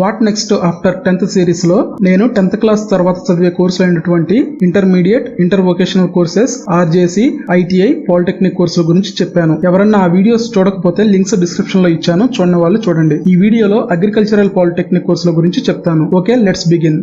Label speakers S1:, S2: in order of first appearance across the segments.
S1: What next after tenth సిరీస్లో నేను tenth class తర్వాత చదివే కోర్సు అయినటువంటి intermediate inter vocational courses RJC ITI polytechnic కోర్సుల గురించి చెప్పాను. ఎవరన్నా ఆ వీడియోస్ చూడకపోతే లింక్స్ డిస్క్రిప్షన్లో ఇచ్చాను. చూడని వాళ్ళు చూడండి. ఈ వీడియోలో అగ్రికల్చరల్ పాలిటెక్నిక్ కోర్సుల గురించి చెప్తాను. Okay let's begin.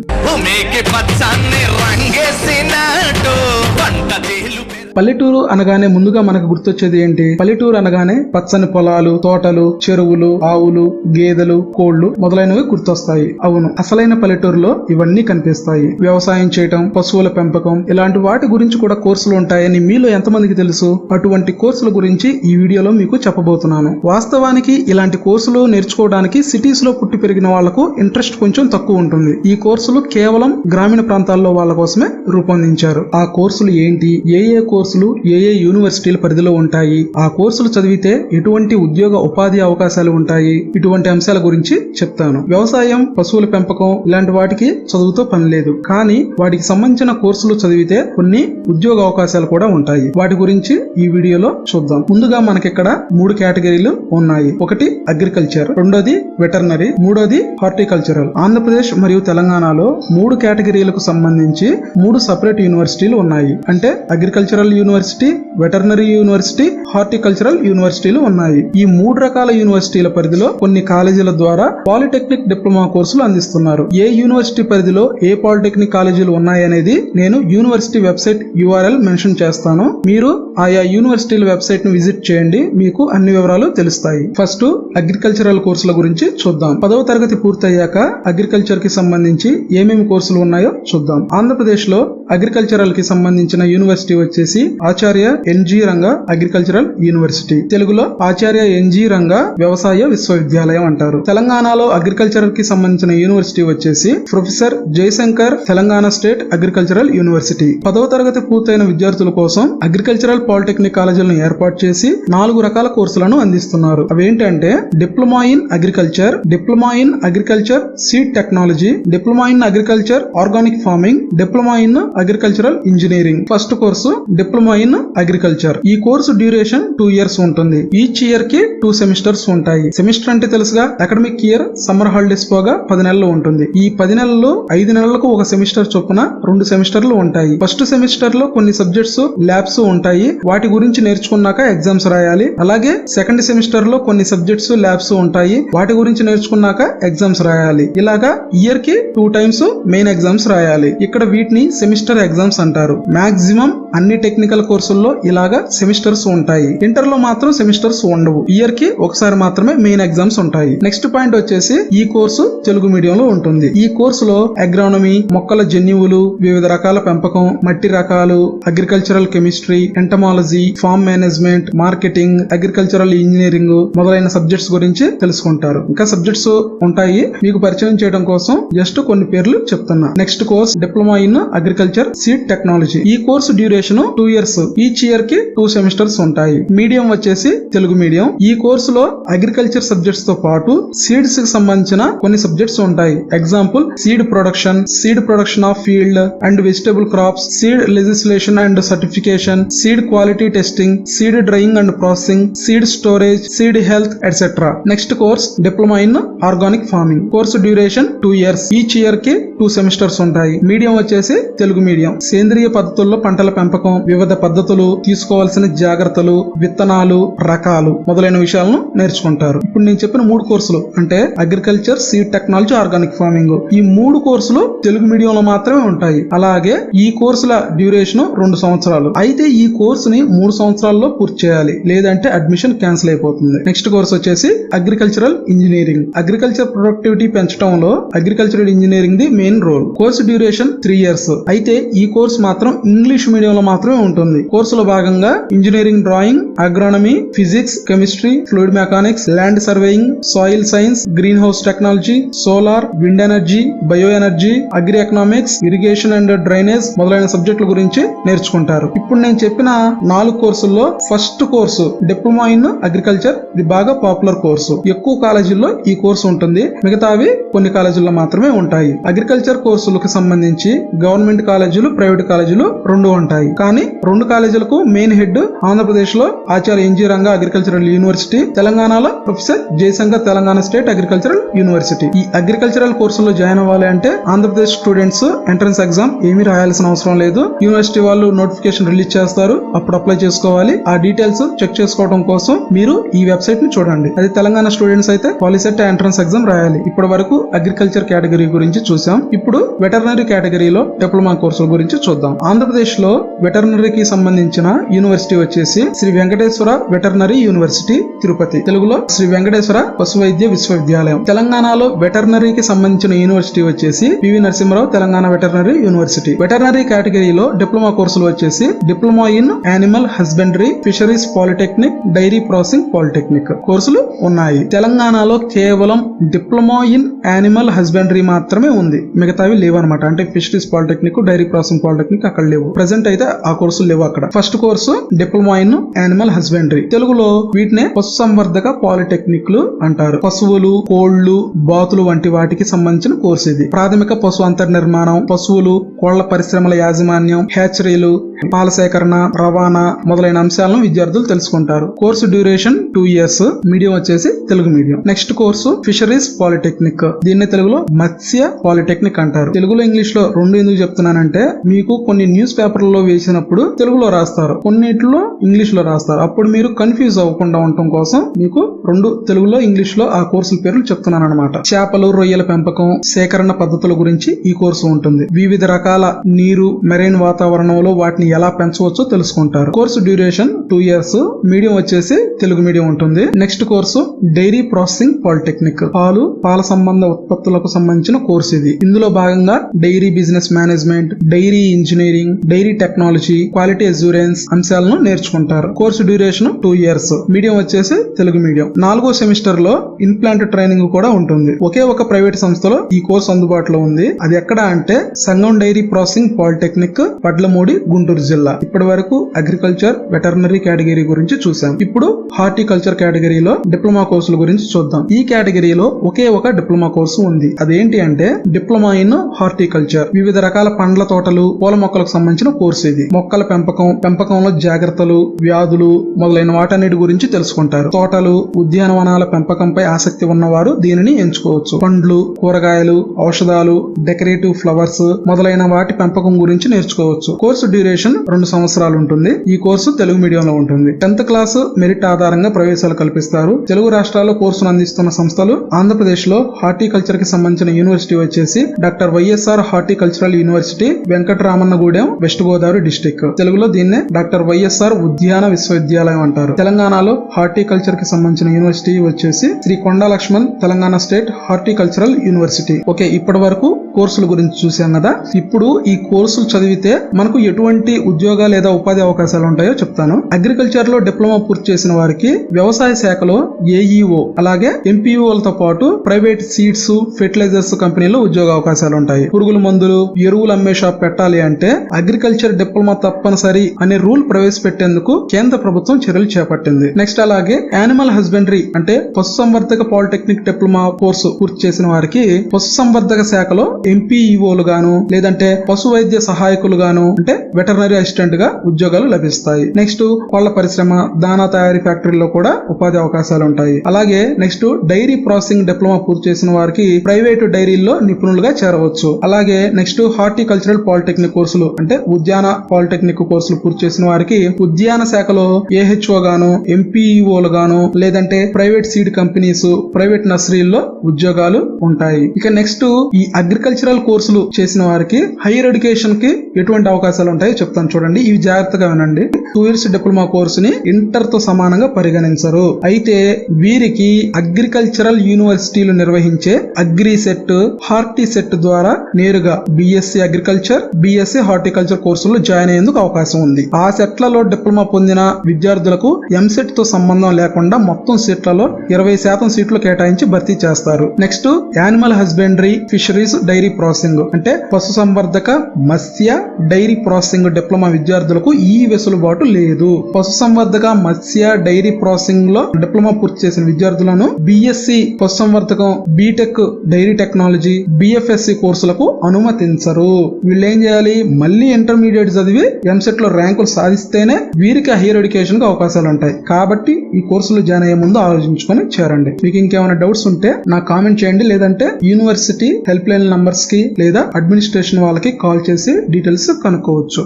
S1: పల్లెటూరు అనగానే ముందుగా మనకు గుర్తొచ్చేది ఏంటి? పల్లెటూరు అనగానే పచ్చని పొలాలు తోటలు చెరువులు ఆవులు గేదెలు కోళ్ళు మొదలైనవి గుర్తొస్తాయి. అవును అసలైన పల్లెటూరులో ఇవన్నీ కనిపిస్తాయి. వ్యవసాయం చేయటం పశువుల పెంపకం ఇలాంటి వాటి గురించి కూడా కోర్సులు ఉంటాయని మీలో ఎంతమందికి తెలుసు? అటువంటి కోర్సుల గురించి ఈ వీడియోలో మీకు చెప్పబోతున్నాను. వాస్తవానికి ఇలాంటి కోర్సులు నేర్చుకోవడానికి సిటీస్లో పుట్టి పెరిగిన వాళ్ళకు ఇంట్రెస్ట్ కొంచెం తక్కువ ఉంటుంది. ఈ కోర్సులు కేవలం గ్రామీణ ప్రాంతాల్లో వాళ్ళ కోసమే రూపొందించారు. ఆ కోర్సులు ఏంటి? ఏ ఏ కోర్సు కోర్సులు ఏ ఏ యూనివర్సిటీల పరిధిలో ఉంటాయి? ఆ కోర్సులు చదివితే ఎటువంటి ఉద్యోగ ఉపాధి అవకాశాలు ఉంటాయి? ఇటువంటి అంశాల గురించి చెప్తాను. వ్యవసాయం పశువుల పెంపకం ఇలాంటి వాటికి చదువుతో పని లేదు. కానీ వాటికి సంబంధించిన కోర్సులు చదివితే కొన్ని ఉద్యోగ అవకాశాలు కూడా ఉంటాయి. వాటి గురించి ఈ వీడియోలో చూద్దాం. ముందుగా మనకిక్కడ మూడు కేటగిరీలు ఉన్నాయి. ఒకటి అగ్రికల్చర్ రెండోది వెటర్నరీ మూడోది హార్టికల్చరల్. ఆంధ్రప్రదేశ్ మరియు తెలంగాణలో మూడు కేటగిరీలకు సంబంధించి మూడు సపరేట్ యూనివర్సిటీలు ఉన్నాయి. అంటే agricultural university veterinary university horticultural యూనివర్సిటీలు ఉన్నాయి. ఈ మూడు రకాల యూనివర్సిటీల పరిధిలో కొన్ని కాలేజీల ద్వారా పాలిటెక్నిక్ డిప్లొమా కోర్సులు అందిస్తున్నారు. ఏ యూనివర్సిటీ పరిధిలో ఏ పాలిటెక్నిక్ కాలేజీలు ఉన్నాయనేది నేను యూనివర్సిటీ వెబ్సైట్ యూఆర్ఎల్ మెన్షన్ చేస్తాను. మీరు ఆయా యూనివర్సిటీల వెబ్సైట్ను విజిట్ చేయండి. మీకు అన్ని వివరాలు తెలుస్తాయి. ఫస్ట్ అగ్రికల్చరల్ కోర్సుల గురించి చూద్దాం. పదవ తరగతి పూర్తయ్యాక అగ్రికల్చర్కి సంబంధించి ఏమేమి కోర్సులు ఉన్నాయో చూద్దాం. ఆంధ్రప్రదేశ్లో అగ్రికల్చరల్కి సంబంధించిన యూనివర్సిటీ వచ్చేసి Acharya N G Ranga agricultural university. తెలుగులో ఆచార్య ఎన్జి రంగ వ్యవసాయ విశ్వవిద్యాలయం అంటారు. తెలంగాణలో అగ్రికల్చరల్కి సంబంధించిన యూనివర్సిటీ వచ్చేసి professor Jayashankar Telangana state agricultural university. పదవ తరగతి పూర్తయిన విద్యార్థుల కోసం అగ్రికల్చరల్ పాలిటెక్నిక్ కాలేజీలను ఏర్పాటు చేసి నాలుగు రకాల కోర్సులను అందిస్తున్నారు. అవేంటంటే diploma in agriculture diploma in agriculture seed technology diploma in agriculture organic farming diploma in agricultural engineering first course diploma in agriculture ఈ కోర్సు డ్యూరేషన్ టూ ఇయర్స్ ఉంటుంది. ఈచ్ ఇయర్కి టూ సెమిస్టర్స్ ఉంటాయి. సెమిస్టర్ అంటే తెలుసుగా అకాడమిక్ ఇయర్ సమ్మర్ హాలిడేస్ పోగా పది నెలలు ఉంటుంది. ఈ పది నెలల్లో ఐదు నెలలకు ఒక సెమిస్టర్ చొప్పున రెండు సెమిస్టర్లు ఉంటాయి. ఫస్ట్ సెమిస్టర్లో కొన్ని సబ్జెక్ట్స్ ల్యాబ్స్ ఉంటాయి. వాటి గురించి నేర్చుకున్నాక ఎగ్జామ్స్ రాయాలి. అలాగే సెకండ్ సెమిస్టర్లో కొన్ని సబ్జెక్ట్స్ ల్యాబ్స్ ఉంటాయి. వాటి గురించి నేర్చుకున్నాక ఎగ్జామ్స్ రాయాలి. ఇలాగా ఇయర్కి టూ టైమ్స్ మెయిన్ ఎగ్జామ్స్ రాయాలి. ఇక్కడ వీటిని సెమిస్టర్ ఎగ్జామ్స్ అంటారు. మాక్సిమం అన్ని టెక్నికల్ కోర్సుల్లో ఇలాగా సెమిస్టర్స్ ఉంటాయి. ఇంటర్లో మాత్రం సెమిస్టర్స్ ఉండవు. ఇయర్కి ఒకసారి మాత్రమే మెయిన్ ఎగ్జామ్స్ ఉంటాయి. నెక్స్ట్ పాయింట్ వచ్చేసి ఈ కోర్సు తెలుగు మీడియం లో ఉంటుంది. ఈ కోర్సులో అగ్రానమీ మొక్కల జన్యువులు వివిధ రకాల పెంపకం మట్టి రకాలు agricultural chemistry entomology farm management marketing agricultural engineering మొదలైన సబ్జెక్ట్స్ గురించి తెలుసుకుంటారు. ఇంకా సబ్జెక్ట్స్ ఉంటాయి. మీకు పరిచయం చేయడం కోసం జస్ట్ కొన్ని పేర్లు చెప్తున్నా. Next course diploma in agriculture seed technology ఈ course duration two years each ఇయర్కి టూ సెమిస్టర్స్ ఉంటాయి. మీడియం వచ్చేసి తెలుగు మీడియం ఈ కోర్సులో అగ్రికల్చర్ సబ్జెక్ట్స్తో పాటు సీడ్స్కి సంబంధించిన కొన్ని సబ్జెక్ట్స్ ఉంటాయి. Example seed production seed production of field and vegetable crops seed legislation and certification seed quality testing seed drying and processing seed storage seed health etcetera next course diploma in organic farming course duration two years each ఇయర్కి two semesters ఉంటాయి. Medium వచ్చేసి Telugu medium. సేంద్రియ పద్ధతుల్లో పంటల పెంపకం వివిధ పద్ధతులు తీసుకోవాల్సిన జాగ్రత్తలు విత్తనాలు రకాలు మొదలైన విషయాలను నేర్చుకుంటారు. ఇప్పుడు నేను చెప్పిన మూడు కోర్సులు అంటే agriculture seed technology organic farming. ఈ మూడు కోర్సులు తెలుగు మీడియంలో మాత్రమే ఉంటాయి. అలాగే ఈ కోర్సుల డ్యూరేషన్ రెండు సంవత్సరాలు. అయితే ఈ కోర్సుని మూడు సంవత్సరాల్లో పూర్తి చేయాలి. లేదంటే అడ్మిషన్ క్యాన్సిల్ అయిపోతుంది. నెక్స్ట్ కోర్స్ వచ్చేసి అగ్రికల్చరల్ ఇంజనీరింగ్. అగ్రికల్చర్ ప్రొడక్టివిటీ పెంచడంలో agricultural engineering the main role. Course duration three years. అయితే ఈ కోర్స్ మాత్రం ఇంగ్లీష్ మీడియం లో మాత్రమే ఉంటుంది. కోర్సులో భాగంగా engineering drawing agronomy physics chemistry fluid mechanics land surveying soil science green house technology solar wind energy bio energy agri economics irrigation and drainage మొదలైన సబ్జెక్టుల గురించి నేర్చుకుంటారు. ఇప్పుడు నేను చెప్పిన నాలుగు కోర్సుల్లో first course diploma in agriculture ఇది బాగా పాపులర్ కోర్సు. ఎక్కువ కాలేజీల్లో ఈ కోర్సు ఉంటుంది. మిగతావి కొన్ని కాలేజీల్లో మాత్రమే ఉంటాయి. అగ్రికల్చర్ కోర్సులకు సంబంధించి గవర్నమెంట్ కాలేజ్ కాలేజీలు ప్రైవేట్ కాలేజీలు రెండు ఉంటాయి. కానీ రెండు కాలేజీలకు మెయిన్ హెడ్ ఆంధ్రప్రదేశ్లో ఆచార్య ఎన్జీ రంగా అగ్రికల్చరల్ యూనివర్సిటీ తెలంగాణలో professor Jayashankar Telangana state agricultural university. ఈ అగ్రికల్చరల్ కోర్సులో జాయిన్ అవ్వాలి అంటే ఆంధ్రప్రదేశ్ స్టూడెంట్స్ ఎంట్రన్స్ ఎగ్జామ్ ఏమీ రాయాల్సిన అవసరం లేదు. యూనివర్సిటీ వాళ్ళు నోటిఫికేషన్ రిలీజ్ చేస్తారు. అప్పుడు అప్లై చేసుకోవాలి. ఆ డీటెయిల్స్ చెక్ చేసుకోవడం కోసం మీరు ఈ వెబ్సైట్ని చూడండి. అది తెలంగాణ స్టూడెంట్స్ అయితే పాలిసెట్ ఎంట్రన్స్ ఎగ్జామ్ రాయాలి. ఇప్పటి వరకు అగ్రికల్చర్ కేటగిరీ గురించి చూసాం. ఇప్పుడు వెటర్నరీ కేటగిరీలో డిప్లొమా కోర్సుల గురించి చూద్దాం. ఆంధ్రప్రదేశ్లో వెటర్నరీకి సంబంధించిన యూనివర్సిటీ వచ్చేసి శ్రీ వెంకటేశ్వర వెటర్నరీ యూనివర్సిటీ తిరుపతి. తెలుగులో శ్రీ వెంకటేశ్వర పశు వైద్య విశ్వవిద్యాలయం. తెలంగాణలో వెటర్నరీకి సంబంధించిన యూనివర్సిటీ వచ్చేసి PV Narasimha Rao Telangana veterinary university. Veterinary కేటగిరీలో డిప్లొమా కోర్సులు వచ్చేసి diploma in animal husbandry fisheries polytechnic dairy processing polytechnic కోర్సులు ఉన్నాయి. తెలంగాణలో కేవలం డిప్లొమా ఇన్ యానిమల్ హస్బెండరీ మాత్రమే ఉంది. మిగతావి లేవు అనమాట అంటే fisheries polytechnic dairy processing polytechnic అక్కడ లేవు. ప్రజెంట్ అయితే ఆ కోర్సులు లేవు అక్కడ. First course diploma in animal husbandry తెలుగులో వీటినే పశు సంవర్ధక పాలిటెక్నిక్లు అంటారు. పశువులు కోళ్ళు బాతులు వంటి వాటికి సంబంధించిన కోర్సు ఇది. ప్రాథమిక పశు అంతర్ నిర్మాణం పశువులు కోళ్ళ పరిశ్రమల యాజమాన్యం హ్యాచరీలు పాల సేకరణ రవాణా మొదలైన అంశాలను విద్యార్థులు తెలుసుకుంటారు. Course duration two years medium వచ్చేసి Telugu medium. Next course fisheries polytechnic దీన్ని తెలుగులో మత్స్య పాలిటెక్నిక్ అంటారు. తెలుగులో ఇంగ్లీష్లో రెండు ఎందుకు చెప్తున్నానంటే మీకు కొన్ని న్యూస్ పేపర్లలో వేసినప్పుడు తెలుగులో రాస్తారు కొన్నిట్లో ఇంగ్లీష్లో రాస్తారు. అప్పుడు మీరు కన్ఫ్యూజ్ అవ్వకుండా ఉండటం కోసం మీకు రెండు తెలుగులో ఇంగ్లీష్లో ఆ కోర్సుల పేర్లు చెప్తున్నాను అనమాట చేపలు రొయ్యల పెంపకం సేకరణ పద్ధతుల గురించి ఈ కోర్సు ఉంటుంది. వివిధ రకాల నీరు మెరైన్ వాతావరణంలో వాటిని ఎలా పెంచవచ్చో తెలుసుకుంటారు. Course duration two years medium వచ్చేసి తెలుగు మీడియం ఉంటుంది. Next course dairy processing polytechnic. పాలు పాల సంబంధ ఉత్పత్తులకు సంబంధించిన కోర్సు ఇది. ఇందులో భాగంగా dairy business management dairy engineering dairy technology quality assurance అంశాలను నేర్చుకుంటారు. Course duration two years. Medium వచ్చేసి తెలుగు మీడియం. నాలుగో సెమిస్టర్లో ఇన్ప్లాంట్ ట్రైనింగ్ కూడా ఉంటుంది. ఒకే ఒక ప్రైవేట్ సంస్థలో ఈ కోర్సు అందుబాటులో ఉంది. అది ఎక్కడ అంటే Sangam dairy processing polytechnic Padlamudi Guntur జిల్లా. ఇప్పటి వరకు అగ్రికల్చర్ వెటర్నరీ కేటగిరీ గురించి చూసాం ఇప్పుడు హార్టికల్చర్ కేటగిరీలో డిప్లొమా కోర్సుల గురించి చూద్దాం. ఈ కేటగిరీలో ఒకే ఒక డిప్లొమా కోర్సు ఉంది. అదేంటి అంటే డిప్లొమా ఇన్ హార్టికల్చర్. వివిధ రకాల పండ్ల తోటలు పూల మొక్కలకు సంబంధించిన కోర్సు ఇది. మొక్కల పెంపకం పెంపకంలో జాగ్రత్తలు వ్యాధులు మొదలైన వాటన్నిటి గురించి తెలుసుకుంటారు. తోటలు ఉద్యానవనాల పెంపకంపై ఆసక్తి ఉన్నవారు దీనిని ఎంచుకోవచ్చు. పండ్లు కూరగాయలు ఔషధాలు డెకరేటివ్ ఫ్లవర్స్ మొదలైన వాటి పెంపకం గురించి నేర్చుకోవచ్చు. కోర్సు డ్యూరేషన్ రెండు సంవత్సరాలు ఉంటుంది. ఈ కోర్సు తెలుగు మీడియంలో ఉంటుంది. టెన్త్ క్లాస్ మెరిట్ ఆధారంగా ప్రవేశాలు కల్పిస్తారు. తెలుగు రాష్ట్రాల్లో కోర్సును అందిస్తున్న సంస్థలు ఆంధ్రప్రదేశ్లో హార్టికల్చర్కి సంబంధించిన యూనివర్సిటీ వచ్చేసి doctor Y S R horticultural university Venkataramannagudem west Godavari district. తెలుగులో దీన్నే డాక్టర్ వైఎస్ఆర్ ఉద్యాన విశ్వవిద్యాలయం అంటారు. తెలంగాణలో హార్టికల్చర్కి సంబంధించిన యూనివర్సిటీ వచ్చేసి Sri Konda Laxman Telangana state horticultural university. Okay ఇప్పటి వరకు కోర్సుల గురించి చూసాం కదా? ఇప్పుడు ఈ కోర్సులు చదివితే మనకు ఎటువంటి ఉద్యోగ లేదా ఉపాధి అవకాశాలు ఉంటాయో చెప్తాను. అగ్రికల్చర్లో డిప్లొమా పూర్తి చేసిన వారికి వ్యవసాయ శాఖలో ఏఈఓ అలాగే ఎంపీఓలతో పాటు ప్రైవేట్ సీడ్స్ ఫెర్టిలైజర్స్ కంపెనీలో ఉద్యోగ అవకాశాలు ఉంటాయి. పురుగుల మందులు ఎరువులు అమ్మే షాప్ పెట్టాలి అంటే అగ్రికల్చర్ డిప్లొమా తప్పనిసరి అనే రూల్ ప్రవేశపెట్టేందుకు కేంద్ర ప్రభుత్వం చర్యలు చేపట్టింది. నెక్స్ట్ అలాగే యానిమల్ హస్బెండరీ అంటే పశు సంవర్ధక పాలిటెక్నిక్ డిప్లొమా కోర్సు పూర్తి చేసిన వారికి పశు సంవర్ధక శాఖలో ఎంపీఈఓలుగాను లేదంటే పశు వైద్య సహాయకులుగాను అంటే వెటర్నరీ అసిస్టెంట్గా ఉద్యోగాలు లభిస్తాయి. నెక్స్ట్ పళ్ళ పరిశ్రమ దానా తయారీ ఫ్యాక్టరీలో కూడా ఉపాధి అవకాశాలు ఉంటాయి అలాగే నెక్స్ట్ డైరీ ప్రాసెసింగ్ డిప్లొమా పూర్తి చేసిన వారికి ప్రైవేటు డైరీల్లో నిపుణులుగా చేరవచ్చు. అలాగే నెక్స్ట్ హార్టికల్చరల్ పాలిటెక్నిక్ కోర్సులు అంటే ఉద్యాన పాలిటెక్నిక్ కోర్సులు పూర్తి చేసిన వారికి ఉద్యాన శాఖలో ఏహెచ్ఓ గాను ఎంపీఈఓలు గాను లేదంటే ప్రైవేట్ సీడ్ కంపెనీస్ ప్రైవేట్ నర్సరీల్లో ఉద్యోగాలు ఉంటాయి. ఇక నెక్స్ట్ ఈ అగ్రికల్చర్ అగ్రికల్చరల్ కోర్సులు చేసిన వారికి హైయర్ ఎడ్యుకేషన్కి ఎటువంటి అవకాశాలు ఉంటాయో చెప్తాను చూడండి. ఇవి జాగ్రత్తగా వినండి. టూ ఇయర్స్ డిప్లొమా కోర్సుని ఇంటర్తో సమానంగా పరిగణించరు. అయితే వీరికి అగ్రికల్చరల్ యూనివర్సిటీలు నిర్వహించే అగ్రి సెట్ హార్టీ సెట్ ద్వారా నేరుగా బిఎస్సి అగ్రికల్చర్ బిఎస్సి హార్టికల్చర్ కోర్సుల్లో జాయిన్ అయ్యేందుకు అవకాశం ఉంది. ఆ సెట్లలో డిప్లొమా పొందిన విద్యార్థులకు ఎంసెట్తో సంబంధం లేకుండా మొత్తం సీట్లలో ఇరవై శాతం సీట్లు కేటాయించి భర్తీ చేస్తారు. Next animal husbandry fisheries dairy dairy processing అంటే పశు సంవర్ధక మత్స్య డైరీ ప్రాసెసింగ్ డిప్లొమా విద్యార్థులకు ఈ వెసులుబాటు లేదు. పశుసంవర్ధక మత్స్య డైరీ ప్రాసెసింగ్లో డిప్లొమా పూర్తి చేసిన విద్యార్థులను బిఎస్సి పశుసంవర్ధకం బీటెక్ డైరీ టెక్నాలజీ బిఎఫ్ఎస్సి కోర్సులకు అనుమతించరు. వీళ్ళు ఏం చేయాలి? మళ్ళీ ఇంటర్మీడియట్ చదివి ఎంసెట్లో ర్యాంకులు సాధిస్తేనే వీరికి హైయర్ ఎడ్యుకేషన్కు అవకాశాలు ఉంటాయి కాబట్టి ఈ కోర్సులు జాయిన్ అయ్యే ముందు ఆలోచించుకొని చేరండి. మీకు ఇంకేమైనా డౌట్స్ ఉంటే నాకు కామెంట్ చేయండి. లేదంటే యూనివర్సిటీ హెల్ప్ లైన్ నంబర్ మెంబర్స్కి లేదా అడ్మినిస్ట్రేషన్ వాళ్ళకి కాల్ చేసి డీటెయిల్స్ కనుక్కోవచ్చు.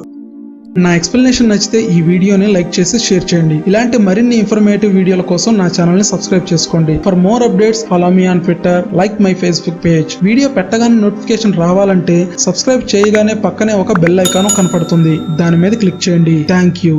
S1: నా ఎక్స్ప్లెనేషన్ నచ్చితే ఈ వీడియోని లైక్ చేసి షేర్ చేయండి. ఇలాంటి మరిన్ని ఇన్ఫర్మేటివ్ వీడియోల కోసం నా ఛానల్ని సబ్స్క్రైబ్ చేసుకోండి. For more updates follow me on Twitter like my Facebook page video పెట్టగానే నోటిఫికేషన్ రావాలంటే సబ్స్క్రైబ్ చేయగానే పక్కనే ఒక బెల్ ఐకాన్ కనపడుతుంది. దాని మీద క్లిక్ చేయండి. Thank you